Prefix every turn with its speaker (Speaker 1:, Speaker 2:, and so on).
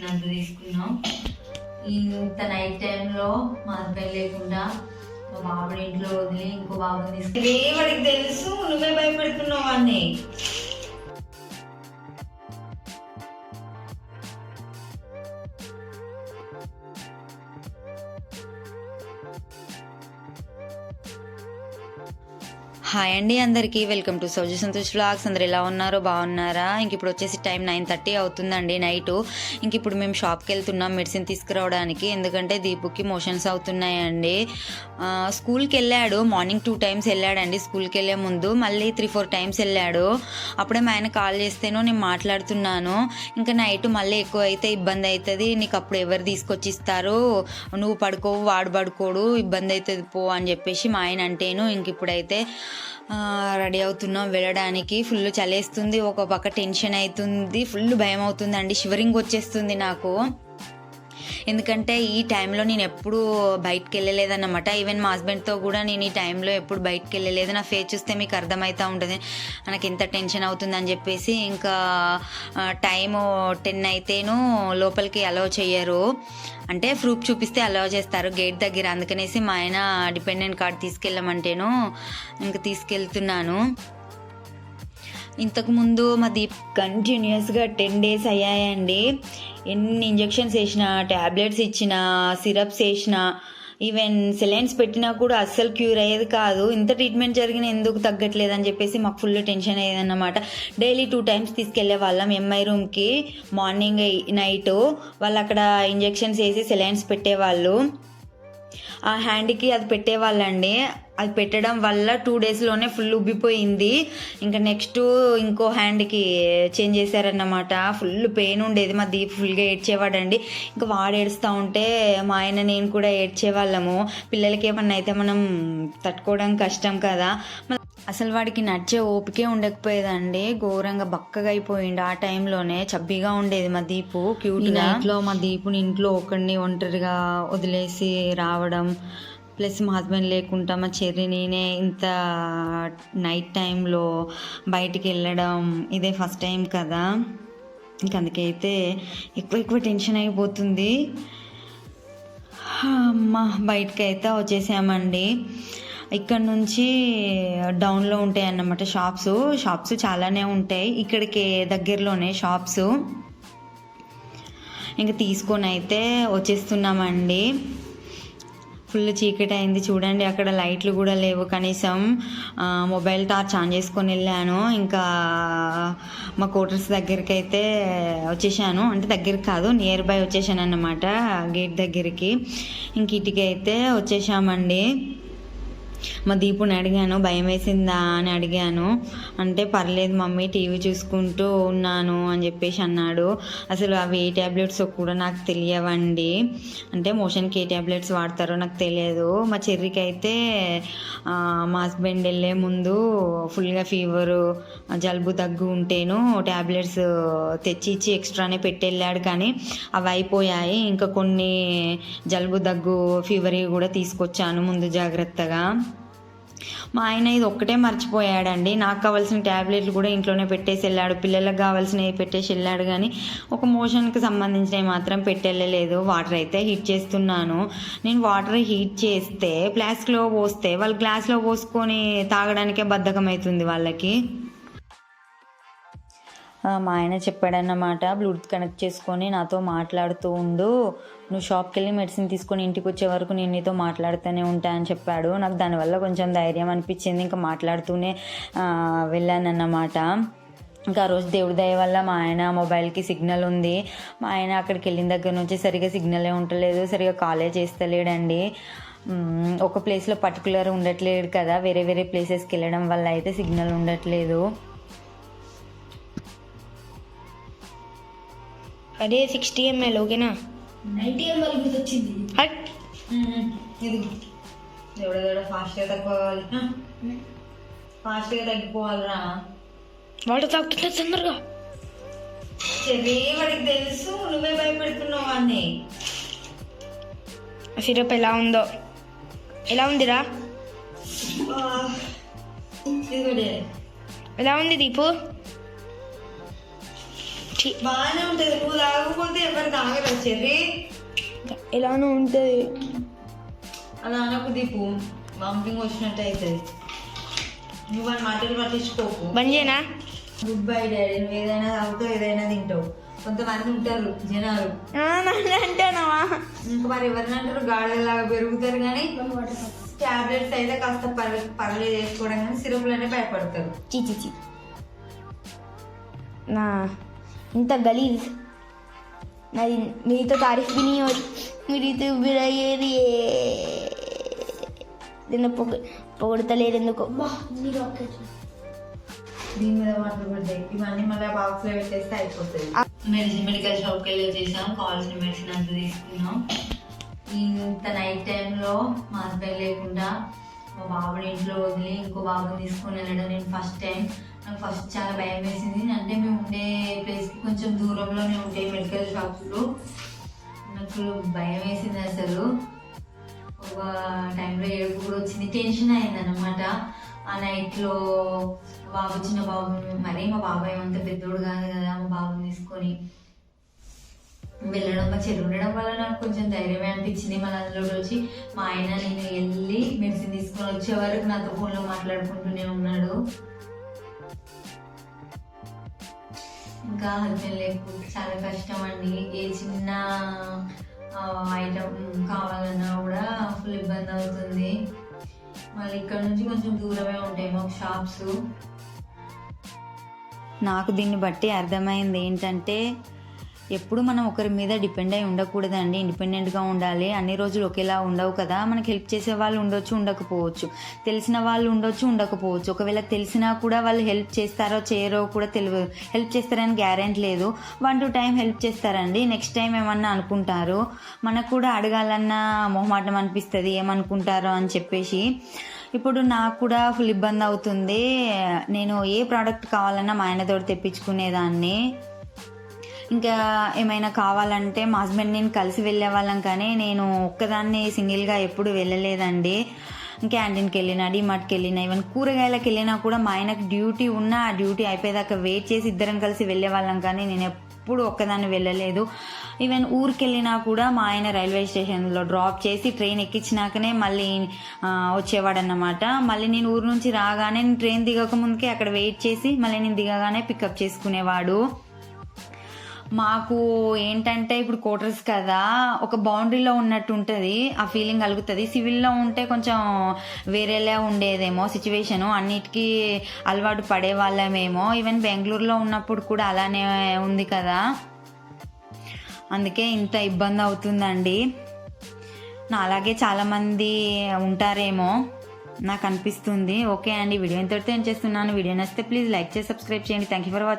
Speaker 1: తెలిసినంత తీసుకున్నాం. ఇంత నైట్ టైంలో మా హస్బెండ్ లేకుండా మా బాబుని ఇంట్లో వదిలి ఇంకో బాబుని తీసుకుని వాడికి తెలుసు నువ్వే భయపెడుతున్నావు వాడిని హాయ్ అండి అందరికీ. వెల్కమ్ టు సౌజీ సంతోష్ వ్లాగ్స్. అందరు ఎలా ఉన్నారో? బాగున్నారా? ఇంక ఇప్పుడు వచ్చేసి టైం నైన్ థర్టీ అవుతుందండి నైట్. ఇంక ఇప్పుడు మేము షాప్కి వెళ్తున్నాం మెడిసిన్ తీసుకురావడానికి. ఎందుకంటే దీపుకి మోషన్స్ అవుతున్నాయండి. స్కూల్కి వెళ్ళాడు. మార్నింగ్ టూ టైమ్స్ వెళ్ళాడండి. స్కూల్కి వెళ్ళే ముందు మళ్ళీ త్రీ ఫోర్ టైమ్స్ వెళ్ళాడు. అప్పుడే మా ఆయన కాల్ చేస్తేనో నేను మాట్లాడుతున్నాను. ఇంకా నైట్ మళ్ళీ ఎక్కువ అయితే ఇబ్బంది అవుతుంది నీకు అప్పుడు ఎవరు తీసుకొచ్చి ఇస్తారు నువ్వు పడుకోవు వాడు పడుకోడు ఇబ్బంది అవుతుంది పో అని చెప్పేసి మా ఆయన అంటేను ఇంక ఇప్పుడైతే రెడీ అవుతున్నాం వెళ్ళడానికి. ఫుల్ చలేస్తుంది ఒక పక్క టెన్షన్ అవుతుంది ఫుల్ భయం అవుతుందండి షివరింగ్ వచ్చేస్తుంది నాకు. ఎందుకంటే ఈ టైంలో నేను ఎప్పుడు బయటకు వెళ్ళలేదన్నమాట ఈవెన్ మా హస్బెండ్తో కూడా నేను ఈ టైంలో ఎప్పుడు బయటకు వెళ్ళలేదు నా ఫేస్ చూస్తే మీకు అర్థమవుతూ ఉంటుంది. నాకు ఎంత టెన్షన్ అవుతుందని చెప్పేసి ఇంకా టైము టెన్ అయితేను లోపలికి అలౌ చేయరు అంటే ప్రూఫ్ చూపిస్తే అలౌ చేస్తారు గేట్ దగ్గర. అందుకనేసి మా ఆయన డిపెండెంట్ కార్డ్ తీసుకెళ్ళమంటేను ఇంకా తీసుకెళ్తున్నాను. ఇంతకుముందు మాది కంటిన్యూస్గా టెన్ డేస్ అయ్యాయండి. ఎన్ని ఇంజెక్షన్స్ వేసిన ట్యాబ్లెట్స్ ఇచ్చిన సిరప్స్ వేసిన ఈవెన్ సెలైన్స్ పెట్టినా కూడా అస్సలు క్యూర్ అయ్యేది కాదు. ఇంత ట్రీట్మెంట్ జరిగిన ఎందుకు తగ్గట్లేదు అని చెప్పేసి మాకు ఫుల్ టెన్షన్ అయ్యేదన్నమాట. డైలీ టూ టైమ్స్ తీసుకెళ్ళే వాళ్ళం ఎంఐ రూమ్కి మార్నింగ్ నైట్ వాళ్ళు అక్కడ ఇంజెక్షన్స్ వేసి సెలైన్స్ పెట్టేవాళ్ళు. ఆ హ్యాండ్కి అది పెట్టేవాళ్ళండి. అది పెట్టడం వల్ల టూ డేస్లోనే ఫుల్ ఉబ్బిపోయింది. ఇంకా నెక్స్ట్ ఇంకో హ్యాండ్కి చేంజ్ చేశారన్నమాట. ఫుల్ పెయిన్ ఉండేది. మా దీప్ ఫుల్గా ఏడ్చేవాడండి. ఇంకా వాడు ఏడుస్తూ ఉంటే మా ఆయన నేను కూడా ఏడ్చేవాళ్ళము. పిల్లలకి ఏమన్నా అయితే మనం తట్టుకోవడం కష్టం కదా. అసలు వాడికి నడిచే ఓపికే ఉండకపోయేదండి. ఘోరంగా బక్కగా అయిపోయిండు. ఆ టైంలోనే చబ్బీగా ఉండేది మా దీపు క్యూట్ ఇంట్లో మా దీపుని ఇంట్లో ఒకడిని ఒంటరిగా వదిలేసి రావడం ప్లస్ మా హస్బెండ్ లేకుండా మా చెర్రి నేనే ఇంత నైట్ టైంలో బయటికి వెళ్ళడం ఇదే ఫస్ట్ టైం కదా. ఇంక అందుకైతే ఎక్కువ ఎక్కువ టెన్షన్ అయిపోతుంది. అమ్మ బయటకైతే వచ్చేసామండి. ఇక్కడ నుంచి డౌన్లో ఉంటాయి అన్నమాట షాప్స్ షాప్స్ చాలానే ఉంటాయి. ఇక్కడికి దగ్గరలోనే షాప్స్ ఇంకా తీసుకొని అయితే వచ్చేస్తున్నామండి. ఫుల్ చీకటి అయింది చూడండి అక్కడ లైట్లు కూడా లేవు కనీసం. మొబైల్ టార్చ్ ఆన్ చేసుకొని వెళ్ళాను. ఇంకా మా క్వార్టర్స్ దగ్గరికి అయితే వచ్చేసాను. అంటే దగ్గరికి కాదు నియర్ బై వచ్చేసాను అన్నమాట గేట్ దగ్గరికి. ఇంక ఇటుకైతే వచ్చేసామండి. మా దీపుని అడిగాను భయం వేసిందా అని అడిగాను. అంటే పర్లేదు మమ్మీ టీవీ చూసుకుంటూ ఉన్నాను అని చెప్పేసి అన్నాడు. అసలు అవి ఏ ట్యాబ్లెట్స్ కూడా నాకు తెలియవండి. అంటే మోషన్కి ఏ ట్యాబ్లెట్స్ వాడతారో నాకు తెలియదు. మా చెర్రికి అయితే మా హస్బెండ్ వెళ్ళే ముందు ఫుల్గా ఫీవరు జలుబు దగ్గు ఉంటేను ట్యాబ్లెట్స్ తెచ్చి ఇచ్చి ఎక్స్ట్రానే పెట్టెళ్ళాడు. కానీ అవి అయిపోయాయి. ఇంకా కొన్ని జలుబు దగ్గు ఫీవర్ కూడా తీసుకొచ్చాను ముందు జాగ్రత్తగా. మా ఆయన ఇది ఒక్కటే మర్చిపోయాడండి. నాకు కావాల్సిన ట్యాబ్లెట్లు కూడా ఇంట్లోనే పెట్టేసి వెళ్ళాడు. పిల్లలకు కావాల్సినవి పెట్టేసి వెళ్ళాడు కానీ ఒక మోషన్కి సంబంధించినవి మాత్రం పెట్టెళ్ళలేదు. వాటర్ అయితే హీట్ చేస్తున్నాను. నేను వాటర్ హీట్ చేస్తే ఫ్లాస్క్లో పోస్తే వాళ్ళు గ్లాస్లో పోసుకొని తాగడానికే బద్ధకం అవుతుంది వాళ్ళకి. మా ఆయన చెప్పాడన్నమాట బ్లూటూత్ కనెక్ట్ చేసుకొని నాతో మాట్లాడుతూ ఉండు. నువ్వు షాప్కి వెళ్ళి మెడిసిన్ తీసుకొని ఇంటికి వచ్చే వరకు నేను నీతో మాట్లాడుతూనే ఉంటా అని చెప్పాడు. నాకు దానివల్ల కొంచెం ధైర్యం అనిపించింది. ఇంకా మాట్లాడుతూనే వెళ్ళానన్నమాట. ఇంకా ఆ రోజు దేవుడి దయ వల్ల మా ఆయన మొబైల్కి సిగ్నల్ ఉంది. మా ఆయన అక్కడికి వెళ్ళిన దగ్గర నుంచి సరిగా సిగ్నలే ఉండలేదు సరిగా కాలే చేస్తలేడండి. ఒక ప్లేస్లో పర్టికులర్ ఉండట్లేదు కదా. వేరే వేరే ప్లేసెస్కి వెళ్ళడం వల్ల అయితే సిగ్నల్ ఉండట్లేదు.
Speaker 2: అదే సిక్స్టీ ఎంఎల్ ఓకేనా?
Speaker 1: నైన్టీ ఎంఎల్ మీద వచ్చింది.
Speaker 2: హట్.
Speaker 1: ఇది దేవుడ ఫాస్ట్గా తగ్గిపోవాలి. ఫాస్ట్గా తగ్గిపోవాలిరా.
Speaker 2: వాటర్ తాగుతుంటే తొందరగా.
Speaker 1: చెర్రీ వాడికి తెలుసు నువ్వే భయపెడుతున్నావు వాడిని
Speaker 2: సిరప్ ఎలా ఉందో. ఎలా ఉందిరా? ఎలా ఉంది దీపు? ఛీ,
Speaker 1: బాగానే ఉంటుంది. నువ్వు తాగకపోతే ఎవరు తాగరు? చెర్రీ?
Speaker 2: ఎలానో ఉంటుంది.
Speaker 1: అలా అనకు దీపు. వామిటింగ్ వచ్చినట్టు అవుతుంది. నువ్వు అని మాటలు పట్టించుకోకు.
Speaker 2: చేయనా?
Speaker 1: Good bye daddy. నువ్వు ఏదైనా తాగుతావు ఏదైనా తింటావు. కొంతమంది ఉంటారు జనాలు.
Speaker 2: అంటానవా?
Speaker 1: ఇంకా మరి ఎవరిని అంటారు? గాడిలాగా పెరుగుతారు కానీ టాబ్లెట్స్ అయితే కాస్త పర్లే పర్లేదు వేసుకోవడం కానీ సిరప్లనే భయపడతారు.
Speaker 2: చీ చీ చీ నా ఇంత గలీజ్. నాది మీతో తారీఫ్ విని మీరైతే బిరయ్యేది నిన్న పొగ పొగడతలేరు ఎందుకో
Speaker 1: దీని మీద వాటర్ పడ్డాయి. ఇవన్నీ మళ్ళీ బాక్స్లో పెట్టేస్తే అయిపోతుంది మెడిసిన్ మెడికల్ షాప్కి వెళ్ళి వచ్చేసాం. కావాల్సిన మెడిసిన్ అంతా తీసుకున్నాం. ఇంత నైట్ టైంలో మా హస్బెండ్ లేకుండా మా బాబుని ఇంట్లో వదిలి ఇంకో బాబుని తీసుకొని వెళ్ళడం నేను ఫస్ట్ టైం నాకు ఫస్ట్ చాలా భయం వేసింది. అంటే మేము ఉండే ప్లేస్కి కొంచెం దూరంలోనే ఉంటాయి మెడికల్ షాప్స్లో నాకు భయం వేసింది అసలు. ఒక టైంలో ఏడుపు కూడా వచ్చింది. టెన్షన్ అయింది అనమాట ఆ నైట్లో బాబు చిన్న బాబు మరీ మా బాబాయ్ అంత పెద్దోడు కాదు కదా మా బాబుని తీసుకొని. వెళ్ళడం మా చెల్లి ఉండడం వల్ల నాకు కొంచెం ధైర్యమే అనిపించింది. మన అందులో వచ్చి మా ఆయన నేను వెళ్ళి మెడిసిన్ తీసుకొని వచ్చే వరకు నాతో ఫోన్లో మాట్లాడుకుంటూనే ఉన్నాడు. ఇంకా హస్బెండ్ లేకపోతే చాలా కష్టం అండి. ఏ చిన్న ఐటమ్ కావాలన్నా కూడా ఫుల్ ఇబ్బంది అవుతుంది. మళ్ళీ ఇక్కడ నుంచి కొంచెం దూరమే ఉంటాయి మాకు షాప్స్ నాకు దీన్ని బట్టి అర్థమైంది ఏంటంటే ఎప్పుడు మనం ఒకరి మీద డిపెండ్ అయి ఉండకూడదండి. ఇండిపెండెంట్గా ఉండాలి. అన్ని రోజులు ఒకేలా ఉండవు కదా. మనకి హెల్ప్ చేసే వాళ్ళు ఉండొచ్చు ఉండకపోవచ్చు. తెలిసిన వాళ్ళు ఉండొచ్చు ఉండకపోవచ్చు. ఒకవేళ తెలిసినా కూడా వాళ్ళు హెల్ప్ చేస్తారో చేయరో కూడా తెలియదు. హెల్ప్ చేస్తారని గ్యారెంటీ లేదు. వన్ టూ టైం హెల్ప్ చేస్తారండి. నెక్స్ట్ టైం ఏమన్నా అనుకుంటారు? మనకు కూడా అడగాలన్న మొహమాటం అనిపిస్తుంది. ఏమనుకుంటారో అని చెప్పేసి. ఇప్పుడు నాకు కూడా ఫుల్ ఇబ్బంది అవుతుంది. నేను ఏ ప్రోడక్ట్ కావాలన్నా మా ఆయనతో తెప్పించుకునేదాన్ని. ఇంకా ఏమైనా కావాలంటే మా హస్బెండ్ నేను కలిసి వెళ్ళే వాళ్ళం కానీ నేను ఒక్కదాన్ని సింగిల్గా ఎప్పుడు వెళ్ళలేదండి. క్యాంటీన్కి వెళ్ళినా డిమార్ట్కి వెళ్ళినా ఈవెన్ కూరగాయలకు వెళ్ళినా కూడా మా ఆయనకు డ్యూటీ ఉన్నా ఆ డ్యూటీ అయిపోయేదాకా వెయిట్ చేసి ఇద్దరం కలిసి వెళ్ళే వాళ్ళం కానీ నేను ఎప్పుడు ఒక్కదాన్ని వెళ్ళలేదు. ఈవెన్ ఊరికి వెళ్ళినా కూడా మా ఆయన రైల్వే స్టేషన్లో డ్రాప్ చేసి ట్రైన్ ఎక్కించినాకనే మళ్ళీ వచ్చేవాడు అన్నమాట మళ్ళీ నేను ఊరు నుంచి రాగానే నేను ట్రైన్ దిగక ముందుకే అక్కడ వెయిట్ చేసి మళ్ళీ నేను దిగగానే పికప్ చేసుకునేవాడు. మాకు ఏంటంటే ఇప్పుడు క్వార్టర్స్ కదా ఒక బౌండరీలో ఉన్నట్టు ఉంటుంది ఆ ఫీలింగ్ కలుగుతుంది. సివిల్లో ఉంటే కొంచెం వేరేలా ఉండేదేమో సిచ్యువేషను అన్నిటికీ అలవాటు పడే వాళ్ళమేమో ఈవెన్ బెంగళూరులో ఉన్నప్పుడు కూడా అలానే ఉంది కదా. అందుకే ఇంత ఇబ్బంది అవుతుందండి. నా అలాగే చాలామంది ఉంటారేమో నాకు అనిపిస్తుంది. ఓకే అండి వీడియో ఇంతటితో ఏం చేస్తున్నాను. వీడియో నచ్చితే ప్లీజ్ లైక్ చేసి సబ్స్క్రైబ్ చేయండి. Thank you for watching